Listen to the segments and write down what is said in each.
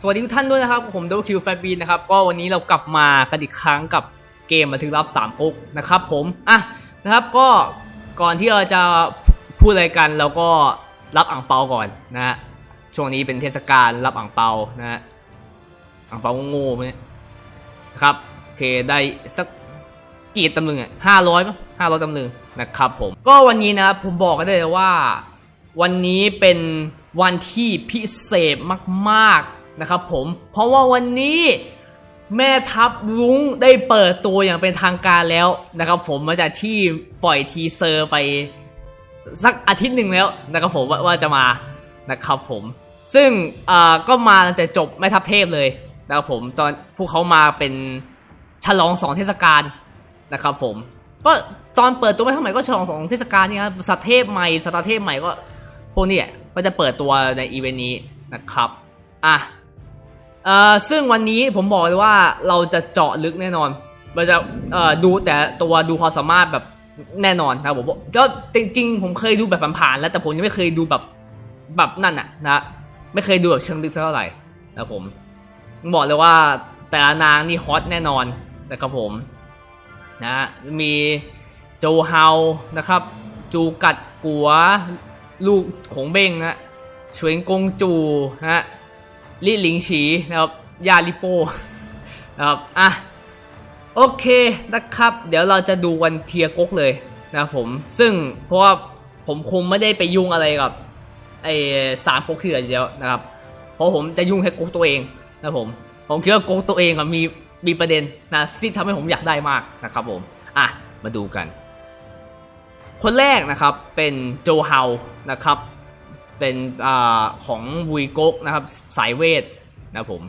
สวัสดีทุกท่านด้วยนะครับ ผมด o คิวแฟบีนะครับ ก็วันนี้เรากลับมากันอีกครั้งกับเกมบันทึกลับ3ก๊กนะครับผม อะนะครับก็ก่อนที่เราจะพูดอะไรกันเราก็รับอ่างเปาก่อนนะฮะช่วงนี้เป็นเทศกาลรับอ่างเปานะฮะอ่างเปาโง่ไหมนะครับโอเคได้สักกี่ตำลึงอะห้าร้อยมั้งห้าร้อยตำลึงนะครับผม ก็วันนี้นะครับผมบอกกันได้เลยว่า วันนี้เป็นวันที่พิเศษมาก ๆ นะครับผมเพราะว่าวันนี้แม่ทัพรุ้งได้เปิดตัวอย่างเป็นทางการแล้วนะครับผมมาจากที่ปล่อยทีเซอร์ไปสักอาทิตย์หนึ่งแล้วนะครับผมว่าว่าจะมานะครับผม ซึ่งก็มาจะจบแม่ทัพเทพเลยนะครับผมตอนพวกเขามาเป็นฉลองสองเทศกาลนะครับผมก็ตอนเปิดตัวแม่ทัพใหม่ก็ฉลองสองเทศกาลนี่ครับสัตเทพใหม่สตาเทพใหม่ก็พวกนี้ก็จะเปิดตัวในอีเวนต์นี้นะครับอะ อ่อซึ่งวันนี้ผมบอกเลยว่าเราจะเจาะลึกแน่นอนเราจะเอ่อดูแต่ตัวดูความสามารถแบบแน่นอนนะครับผมก็จริง ๆ ผมเคยดูแบบผ่านๆแล้วแต่ผมยังไม่เคยดูแบบแบบนั่นอะนะไม่เคยดูแบบเชิงลึกสักเท่าไหร่นะผมบอกเลยว่าแต่ละนางนี่ฮอตแน่นอนนะครับผมนะมีโจเฮานะครับ จูกัดกัว ลูกของเบ้งนะเฉวยกงจูนะ ลี่หลิงฉีนะครับยาลิโปนะครับอะโอเคนะครับ เดี๋ยวเราจะดูกันเทียกกเลยนะครับผม ซึ่งเพราะว่าผมคงไม่ได้ไปยุ่งอะไรกับไอ้สามก๊กที่เหลืออยู่แล้วนะครับ เพราะผมจะยุ่งแค่ก๊กตัวเองนะผม ผมคิดว่าก๊กตัวเองอะมีมีประเด็นนะที่ทำให้ผมอยากได้มากนะครับผม อะ มาดูกัน คนแรกนะครับเป็นโจเฮานะครับ เป็นอของวุยกกนะครับสายเวทนะผม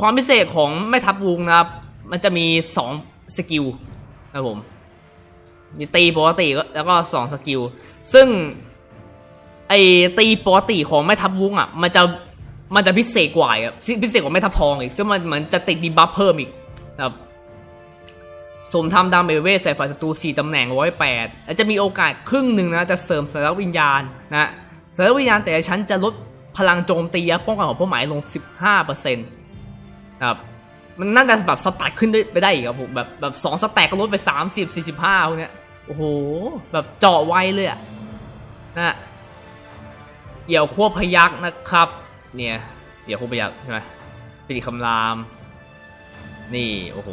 ความพิเศษของแม่ทัพวุงนะครับ มันจะมี 2 สกิลนะผมมีตีปกติแล้วก็ 2 สกิล ซึ่งไอตีปกติของแม่ทัพวุงอะมันจะมันจะพิเศษกว่าอะพิเศษกว่าแม่ทัพทองอีก ซึ่งมันเหมือนจะติดดีบัฟเพิ่มอีกนะครับ สมทำดาเมจเวทใส่ฝ่ายศัตรู4ตำแหน่ง108และจะมีโอกาสครึ่งหนึ่งนะจะเสริมสัญลักษณ์วิญญาณนะสัญลักษณ์วิญญาณแต่ละชั้นจะลดพลังโจมตีและป้องกันของเป้าหมายลง 15%นะครับมันน่าจะแบบสแต็กขึ้นได้ไปได้อีกครับผมแบบแบบสองสแต็กก็ลดไป 30 45พวกเนี้ยโอ้โห แบบเจาะไวเลยอะนะเหี่ยวควบพยักนะครับ เนี่ยเหี่ยวควบพยักใช่ไหมปิติคำราม นี่ โอ้โห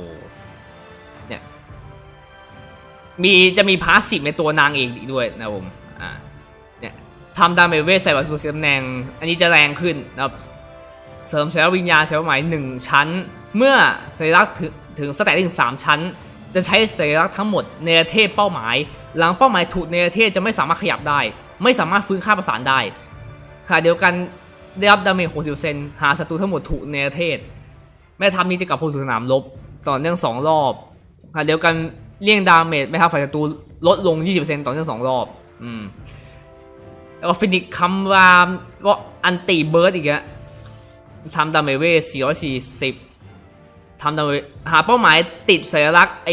มีจะมีพาสซีฟในตัวนางเองอีกด้วยนะผมอ่าเนี่ยทำดาเมจเวทใส่วัตถุตำแหน่ง อันนี้จะแรงขึ้นนะครับเสริมสัญลักษณ์วิญญาณสัญลักษณ์หมายหนึ่งชั้น เมื่อสัญลักษณ์ถึงถึงสแตทถึงสามชั้น จะใช้สัญลักษณ์ทั้งหมดในประเทศเป้าหมาย หลังเป้าหมายถูกในประเทศจะไม่สามารถขยับได้ ไม่สามารถฟื้นค่าประสานได้ขณะเดียวกันได้รับดาเมจ60เซนหาศัตรูทั้งหมดถูกในประเทศ แม่ทัพนี้จะกลับเข้าสู่สนามรบต่อเนื่องสองรอบขณะเดียวกัน เลี่ยงดาเมจแม่ทัพฝ่ายศัตรูลดลง 20%ต่อเนื่องสองรอบ อืม แล้วก็ฟินิกคัมรามก็อันตีเบิร์ดอีกอะทำดาเมจเวท440ทำดาเมจหาเป้าหมายติดสัญลักษณ์ไอ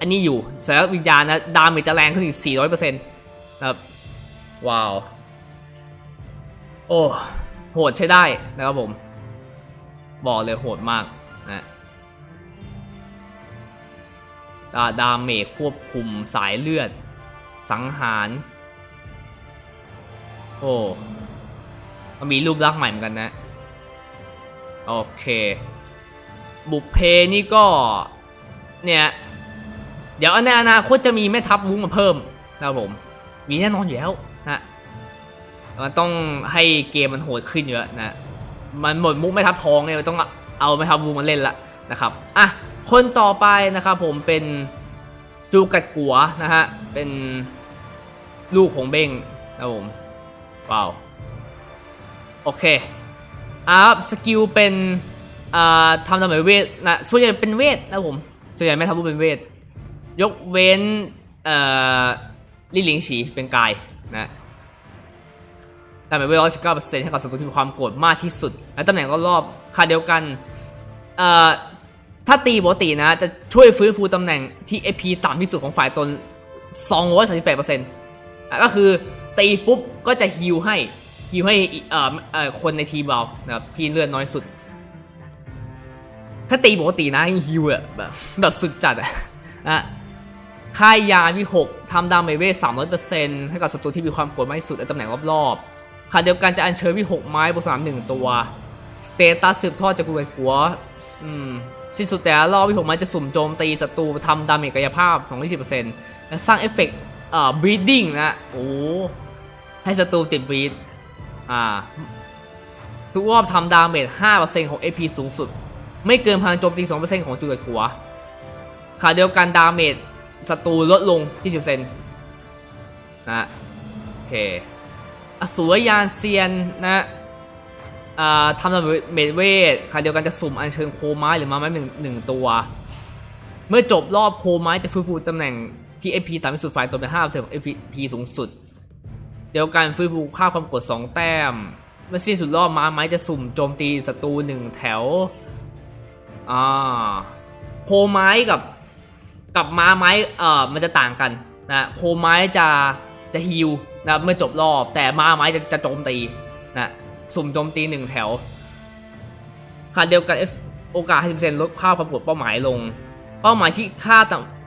อันนี้อยู่สัญลักษณ์วิญญาณนะดาเมจจะแรงขึ้นอีก 400%ครับ ว้าว โอ้ โหดใช้ได้นะครับผม บอกเลยโหดมากนะ ดาดาเมจควบคุมสายเลือด สังหาร โอ้มันมีรูปลักษณ์ใหม่เหมือนกันนะ โอเค บุพเพนี่ก็ เนี่ย เดี๋ยวในอนาคตจะมีแม่ทัพวุ้งมาเพิ่มนะครับผม มีแน่นอนอยู่แล้วนะมันต้องให้เกมมันโหดขึ้นเยอะนะ มันหมดมุกแม่ทัพทองเนี่ยมันต้องเอาแม่ทัพวุ้งมาเล่นละนะครับ อะ คนต่อไปนะครับผมเป็นจูกัดกัวนะฮะ เป็นลูกของเบ้งนะครับผมว้าว โอเคอ่าสกิลเป็นอ่าทำดาเมจเวทนะส่วนใหญ่เป็นเวทนะผมส่วนใหญ่ไม่ทำรูปเป็นเวท ยกเว้นเอ่อลี่หลิงฉีเป็นกายนะดาเมจเวทร้อยสิบเก้าเปอร์เซ็นต์ให้กับศัตรูที่มีความโกรธมากที่สุด และตำแหน่งรอบๆค่าเดียวกันเอ่อ ถ้าตีปกตินะ จะช่วยฟื้นฟูตำแหน่งที่ AP ต่ำที่สุดของฝ่ายตน 238%ก็คือตีปุ๊บก็จะฮิลให้ฮิวให้คนในทีมเรานะครับที่เลือดน้อยสุด ถ้าตีปกตินะฮิวอะแบบแบบสุดจัดอะนะค่ายยาวิหกทำดาเมเวทสามร้อยเปอร์เซ็นต์ให้กับศัตรูที่มีความกดมากที่สุดในตำแหน่งรอบๆขณะเดียวกันจะอัญเชิญวิหกไม้บนสนามหนึ่งตัว สเตตัสสืบทอดจากกุเวกัวอืมสิ้นสุดแต่รอบวิหกไม้จะสุ่มโจมตีศัตรูทำดาเมจกายภาพ 220%และสร้างเอฟเฟกต์เอ่อ breathing นะ โอ้ ให้ศัตรูติด breathe อ่า ทุกรอบทำดาเมจ 5%ของ AP สูงสุด ไม่เกินพลังโจมตี 2%ของจุดกัวขณะเดียวกันดาเมจศัตรูลดลง 20%นะ โอเค อสูรยานเซียนนะ ทำดาเมจเวทขณะเดียวกันจะสุ่มอัญเชิญโคไม้หรือมาไม้หนึ่งหนึ่งตัว เมื่อจบรอบโคไม้จะฟื้นฟูตำแหน่งที่ AP ต่ำที่สุดฝ่ายตนเป็น5%ของ AP สูงสุด เดียวกันฟื้นฟูค่าความกด2แต้ม เมื่อสิ้นสุดรอบม้าไม้จะสุ่มโจมตีศัตรูหนึ่งแถวอ่าโคไม้กับกับม้าไม้เอ่อมันจะต่างกันนะโคไม้จะจะฮิลนะเมื่อจบรอบแต่ม้าไม้จะจะโจมตีนะ สุ่มโจมตีหนึ่งแถวขณะเดียวกันโอกาส 50%ลดค่าความกดเป้าหมายลง เป้าหมายที่ค่า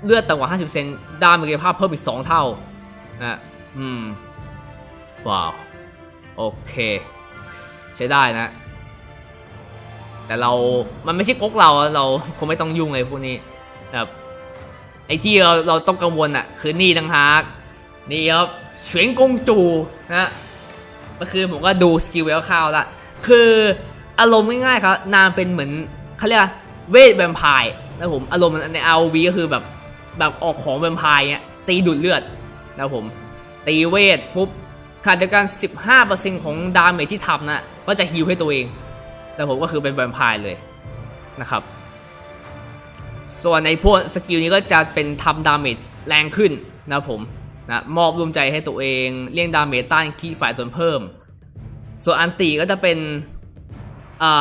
เลือดต่ำกว่า 50%ดาเมจภาพเพิ่มอีก 2 เท่านะอืม ว้าว โอเค ใช้ได้นะ แต่เรา มันไม่ใช่ก๊กเรา เราคงไม่ต้องยุ่งเลยพวกนี้แบบไอ้ที่เราเราต้องกังวลอะคือนี่ต่างหาก นี่ครับเฉียงกงจูนะ เมื่อคืนผมก็ดูสกิลแล้วข้าวละคืออารมณ์ง่ายๆครับ นางเป็นเหมือนเขาเรียกว่าเวทแวมไพร์นะผมอารมณ์ใน RV ก็คือแบบแบบออกของแวมไพร์เงี้ยตีดูดเลือดนะผม ตีเวทปุ๊บขณะเดียวกัน15%ของดาเมจที่ทำนะ ก็จะฮิลให้ตัวเองแล้วผมก็คือเป็นแวมไพร์เลยนะครับ ส่วนในพวกสกิลนี้ก็จะเป็นทำดาเมจแรงขึ้นนะผม นะมอบรวมใจให้ตัวเองเลี่ยงดาเมจต้านคีฝ่ายตนเพิ่ม ส่วนอันตีก็จะเป็น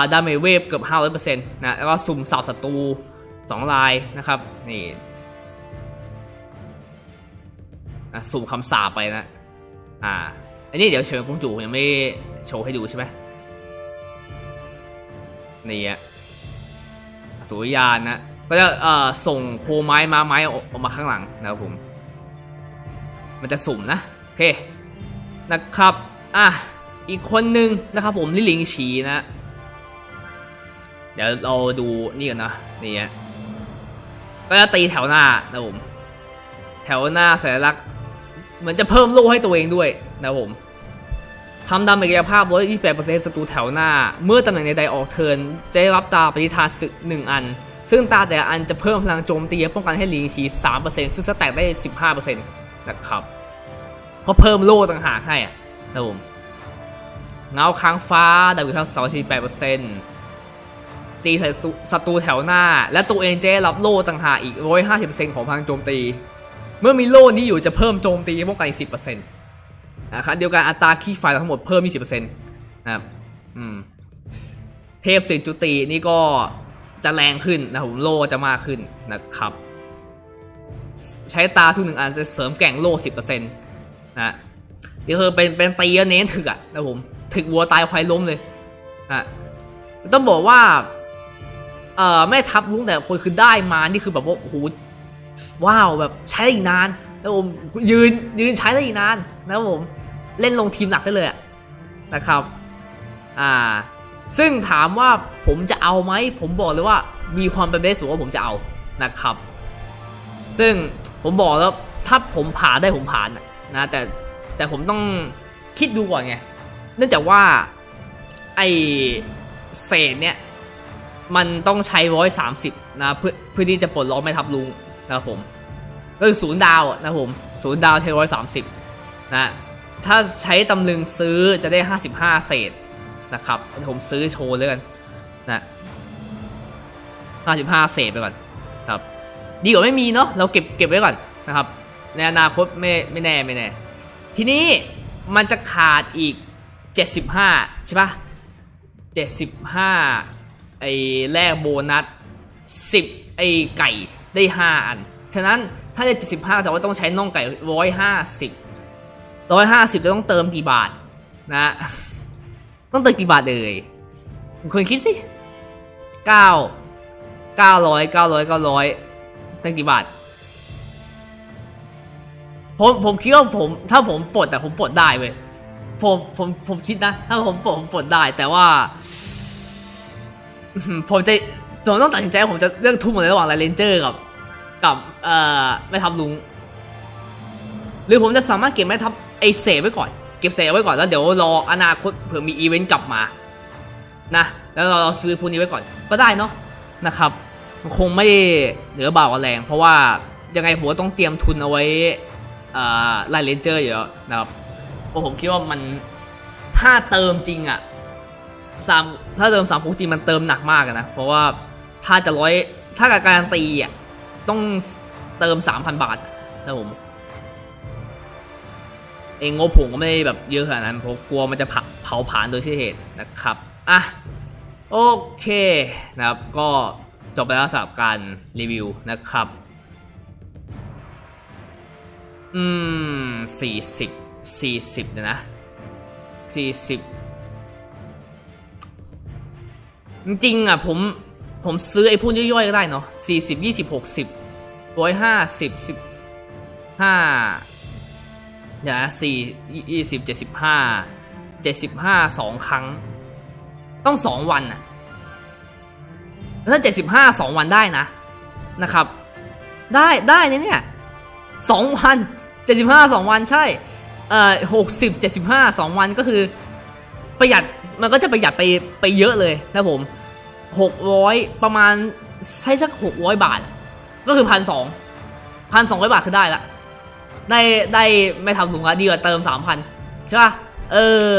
าดาเมจเวฟเกือบ 500%นะแล้วก็สุ่มสับศัตรู2ลายนะครับนี่อะสุ่มคำสาปไปนะอ่าอันนี้เดี๋ยวเชิญกงจูยังไม่โชว์ให้ดูใช่ไหมนี่อะสุริยานนะก็จะส่งโคไม้มาไม้ออกมาข้างหลังนะครับผม มันจะสุ่มนะ โอเค นะครับ อะ อีกคนนึงนะครับผมลิลิงฉีนะ เดี๋ยวเราดูนี่กันนะ นี่ฮะก็จะตีแถวหน้านะผม แถวหน้าสัญลักษณ์เหมือนจะเพิ่มโล่ให้ตัวเองด้วยนะผมทำดาเมจกายภาพลด28%ศัตรูแถวหน้า เมื่อตำแหน่งใดๆออกเทินจะได้รับตาปฏิทานศึก 1 อัน ซึ่งตาแต่ละอันจะเพิ่มพลังโจมตีป้องกันให้ลิงชี 3%ซึ่งสแต็กได้ 15%นะครับ ก็เพิ่มโล่ต่างหากให้อะนะครับผมเงาค้างฟ้าดาวิดทั้ง248%ซีใส่ศัตรูแถวหน้า และตัวเองจะได้รับโล่ต่างหากอีก150%ของพลังโจมตี เมื่อมีโล่นี้อยู่จะเพิ่มโจมตีป้องกันอีก10%นะครับเดียวกันอัตราคีย์ไฟล์ทั้งหมดเพิ่ม20%นะครับอืมเทพสิทจุตินี่ก็จะแรงขึ้นนะครับผมโล่จะมากขึ้นนะครับ ใช้ตาทุกหนึ่งอันจะเสริมแก่งโล่10%นต์ นะนี่คือเป็นเป็นตีเน้นถึกอะนะผมถึกวัวตายควายล้มเลยนะต้องบอกว่า เอ่อแม่ทัพลุงแต่คนคือได้มานี่คือแบบว่าโอ้โหว้าวแบบใช้ได้อีกนานนะผมยืนยืนใช้ได้อีกนานนะผมเล่นลงทีมหนักได้เลยะนะครับ อ่า ซึ่งถามว่าผมจะเอาไหม ผมบอกเลยว่ามีความเป็นไปได้สูงว่าผมจะเอานะครับ ซึ่งผมบอกแล้วถ้าผมผ่านได้ผมผ่านนะ นะแต่แต่ผมต้องคิดดูก่อนไง เนื่องจากว่าไอเศษเนี่ยมันต้องใช้ร้อยสามสิบนะเพื่อเพื่อที่จะปลดล็อกแม่ทัพลุงนะครับผมก็คือศูนย์ดาวนะครับผมศูนย์ดาวใช้ร้อยสามสิบนะถ้าใช้ตำลึงซื้อจะได้ห้าสิบห้าเศษนะครับผมซื้อโชว์เลยกันนะห้าสิบห้าเศษไปก่อนครับดีกว่าไม่มีเนาะเราเก็บเก็บไว้ก่อนนะครับ ในอนาคตไม่ไม่แน่ไม่แน่ ทีนี้มันจะขาดอีก 75 ใช่ปะ75 ไอ้แลกโบนัส 10 ไอ้ไก่ได้ 5 อัน ฉะนั้นถ้าจะ 75แต่ว่าต้องใช้น่องไก่ 150 150 จะต้องเติมกี่บาทนะ ต้องเติมกี่บาทเลยคุณคิดสิเก้าเก้าร้อยเก้าร้อยเก้าร้อยตั้งกี่บาท ผมผมคิดว่าผม ถ้าผมปลดแต่ผมปลดได้เว้ยผมผมผมคิดนะ ถ้าผมปลดผมปลดได้แต่ว่า ผมจะผมต้องตัดสินใจผมจะเลือกทุ่มอะไรระหว่างไรเลนเจอร์กับ กับเอ่อแม่ทัพลุง หรือผมจะสามารถเก็บแม่ทัพไอเสไว้ก่อน เก็บเสไว้ก่อนแล้วเดี๋ยวรออนาคตเผื่อมีอีเวนต์กลับมา นะแล้วเราซื้อพวกนี้ไว้ก่อนก็ได้เนาะนะครับ คงไม่เหนือบ่าวแรง เพราะว่ายังไงผมต้องเตรียมทุนเอาไว้ ไลเลนเจอร์อยู่แล้วนะครับผมคิดว่ามันถ้าเติมจริงอะสามถ้าเติมสามปุ๊จริงมันเติมหนักมากนะ เพราะว่าถ้าจะร้อยถ้ากับการนตีอะต้องเติม 3,000 บาทนะผมเองงบผมก็ไม่ได้แบบเยอะขนาดนั้นเพราะกลัวมันจะเผาเผาผลาญโดยใช่เหตุนะครับอะโอเคนะครับก็จบไปแล้วสำหรับการรีวิวนะครับ อืมสี่สิบสี่สิบนะสี่สิบจริงอะผมผมซื้อไอ้พวกย่อยๆก็ได้เนาะสี่สิบยี่สิบหกสิบร้อยห้าสิบสิบห้าเดี๋ยวนะสี่ยี่สิบเจ็ดสิบห้าเจ็ดสิบห้าสองครั้ง ต้องสองวันนะถ้าเจ็ดสิบห้าสองวันได้นะนะครับ ได้ได้เนี่ยสองวัน เจ็ดสิบห้าสองวันใช่เอ่อหกสิบเจ็ดสิบห้าสองวันก็คือประหยัดมันก็จะประหยัดไปไปเยอะเลยนะผมหกร้อยประมาณใช้สักหกร้อยบาท ก็คือพันสองพันสองร้อยบาทคือได้ละได้ได้ไม่ทำถุงละดีกว่าเติมสามพันใช่ป่ะเออ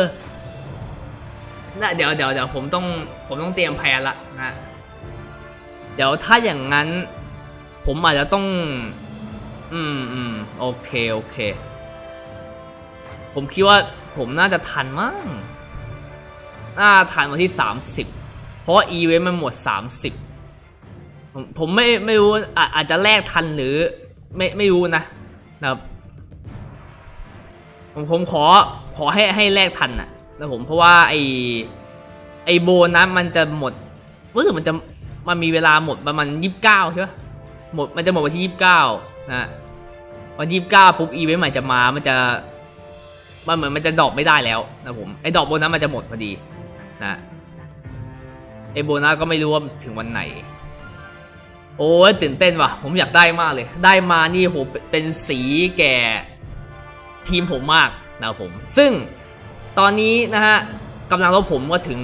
นะเดี๋ยวเดี๋ยวเดี๋ยวผมต้องผมต้องเตรียมแผนละนะ เดี๋ยวถ้าอย่างนั้น ผมอาจจะต้อง อืมอืมโอเค โอเค ผมคิดว่าผมน่าจะทันมั้งน่าทันวันที่ 30 เพราะอีเวนต์มันหมด 30 ผมผมไม่ไม่รู้อาอาจจะแลกทันหรือไม่ไม่รู้นะนะครับผมผมขอขอให้ให้แลกทันนะนะผมเพราะว่าไอไอโบนัสมันจะหมดรู้สึกมันจะมันมีเวลาหมดประมาณยี่สิบเก้าใช่ปะหมดมันจะหมดวันที่ยี่สิบเก้า นะวันยี่สิบเก้าปุ๊บอีเวนต์ใหม่จะมามันจะมันเหมือนมันจะดรอปไม่ได้แล้วนะผมไอดรอปโบนัสมันจะหมดพอดีนะไอโบนัสก็ไม่รู้ว่าถึงวันไหน โอ้ยตื่นเต้นว่ะ ผมอยากได้มากเลย ได้มานี่โหเป็นสีแก่ทีมผมมากนะผม ซึ่งตอนนี้นะฮะกำลังรบผมก็ถึง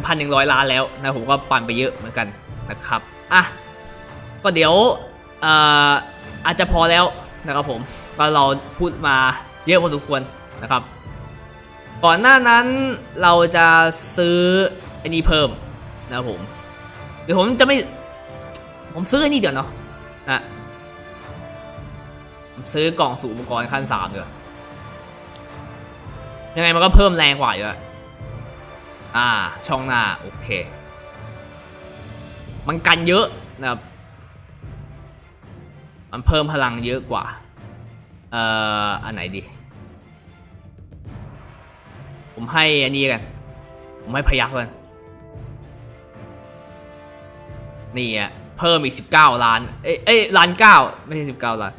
1,100 ล้านแล้วนะผมก็ปั่นไปเยอะเหมือนกันนะครับ อะ ก็เดี๋ยว อาจจะพอแล้วนะครับผมก็เราพูดมาเยอะพอสมควรนะครับ ก่อนหน้านั้นเราจะซื้ออันนี้เพิ่มนะครับผมเดี๋ยวผมจะไม่ผมซื้ออันนี้เดี๋ยวเนาะนะซื้อกล่องสู่อุปกรณ์ขั้นสามเดี๋ยวยังไงมันก็เพิ่มแรงกว่าอยู่อะอ่าช่องหน้าโอเค มันกันเยอะนะครับ มันเพิ่มพลังเยอะกว่า เอ่อ อันไหนดี ผมให้อันนี้กัน ผมให้พยักกันนี่อะ เพิ่มอีกสิบเก้าล้าน เอ้ยเอ้ยล้านเก้าไม่ใช่สิบเก้าล้าน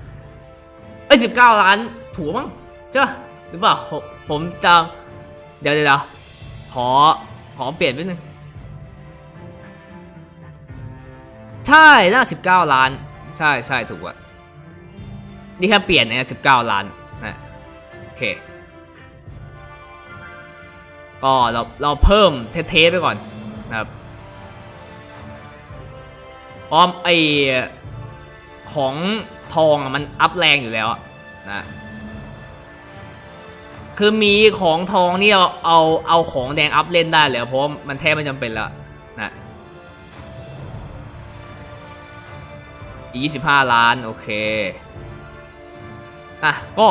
เอ้ยสิบเก้าล้าน ถูกมั้งใช่ปะหรือเปล่า ผมผมจำเดี๋ยวเดี๋ยวเดี๋ยวขอ ขอเปลี่ยนนิดนึง ใช่ น่าสิบเก้าล้าน ใช่ใช่ถูกอะ นี่แค่เปลี่ยนเนี่ยสิบเก้าล้านนะโอเค ก็เราเราเพิ่มเทสๆไปก่อนนะครับเพราะไอของทองมันอัพแรงอยู่แล้วนะคือมีของทองนี่เอาเอาเอาของแดงอัพเล่นได้เลยเพราะมันแทบไม่จำเป็นแล้วนะยี่สิบห้าล้าน โอเค อะก็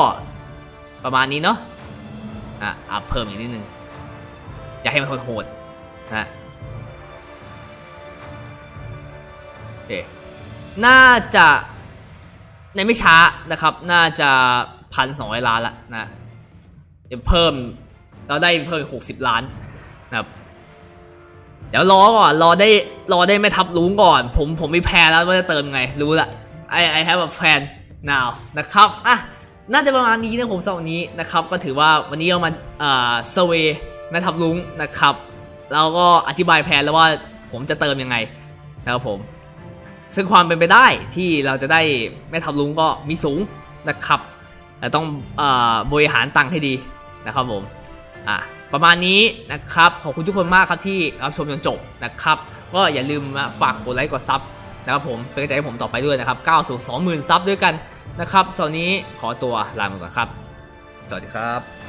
ประมาณนี้เนาะอะอัพเพิ่มอีกนิดนึง อย่าให้มันโหดนะโอเคน่าจะในไม่ช้านะครับ น่าจะพันสองร้อยล้านละนะเดี๋ยวเพิ่มเราได้เพิ่มอีกหกสิบล้านนะครับเดี๋ยวรอก่อนรอได้รอได้ไม่ทับลุงก่อน ผมผมมีแพลนแล้วว่าจะเติมไงรู้ละ I I have a plan now นะครับอะ น่าจะประมาณนี้นะผมสำหรับวันนี้นะครับ ก็ถือว่าวันนี้เรามาเอ่อเซเวแม่ทับลุงนะครับแล้วก็อธิบายแผนแล้วว่าผมจะเติมยังไงนะครับผม ซึ่งความเป็นไปได้ที่เราจะได้แม่ทัพลุงก็มีสูงนะครับแต่ต้องเออบริหารตังค์ให้ดีนะครับผมอะประมาณนี้นะครับ ขอบคุณทุกคนมากครับที่รับชมจนจบนะครับ ก็อย่าลืมฝากกดไลค์กดซับ นะครับผมเป็นกำลังใจให้ผมต่อไปด้วยนะครับ9สู่20,000 ซับด้วยกันนะครับสำหรับวันนี้ขอตัวลาไปก่อนครับ สวัสดีครับ